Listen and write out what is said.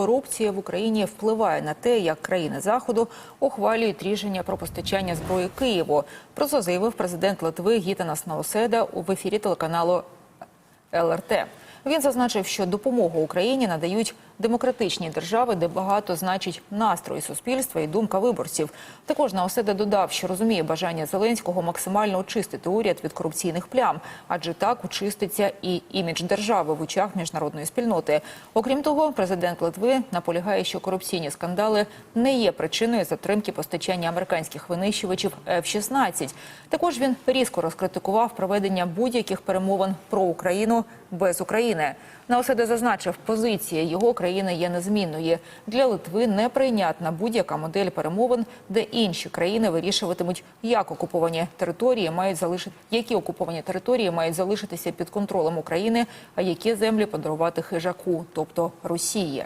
корупція в Україні впливає на те, як країни заходу ухвалюють рішення про постачання зброї Києву. Про це заявив президент Литви Гітанас Науседа у ефірі телеканалу ЛРТ. Він зазначив, що допомогу Україні надають демократичні держави, де багато значить настрої суспільства і думка виборців. Також Наоседа додав, що розуміє бажання Зеленського максимально очистити уряд від корупційних плям, адже так очиститься і імідж держави в очах міжнародної спільноти. Окрім того, президент Литви наполягає, що корупційні скандали не є причиною затримки постачання американських винищувачів F-16. Також він різко розкритикував проведення будь-яких перемовин про Україну без України. Наоседа зазначив, позиція його країни є незмінною. Для Литви неприйнятна будь-яка модель перемовин, де інші країни вирішуватимуть, як окуповані території мають залишити, які окуповані території мають залишитися під контролем України, а які землі подарувати хижаку, тобто Росії.